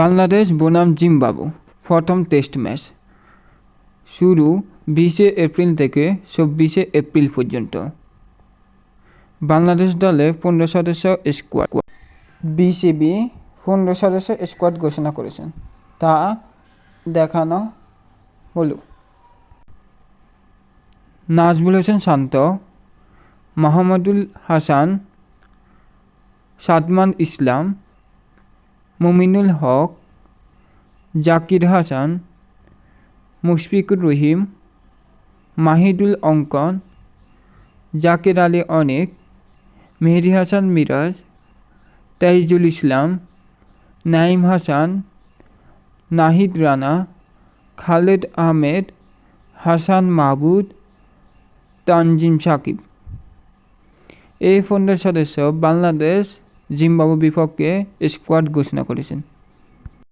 বাংলাদেশ বনাম জিম্বাবু, প্রথম test match. শুরু বিশে এপ্রিল থেকে চব্বিশে এপ্রিল পর্যন্ত। বাংলাদেশ দলে পনেরো সদস্য স্কোয়াড বিসিবি পনেরো সদস্য স্কোয়াড ঘোষণা করেছেন। তা দেখানো হলো। নাজমুল হোসেন শান্ত, মাহমুদুল হাসান, সাদমান ইসলাম মুমিনুল হক, জাকির হাসান, মুশফিকুর রহিম, মাহিদুল অঙ্কন, জাকির আলী অনেক, মেহেদি হাসান মিরাজ, তাইজুল ইসলাম নাইম হাসান, নাহিদ রানা, খালেদ আহমেদ, হাসান মাহবুদ, তানজিম সাকিব। এই পনেরো সদস্য বাংলাদেশ জিম্বাবু বিপক্ষে স্কোয়াড ঘোষণা করেছেন।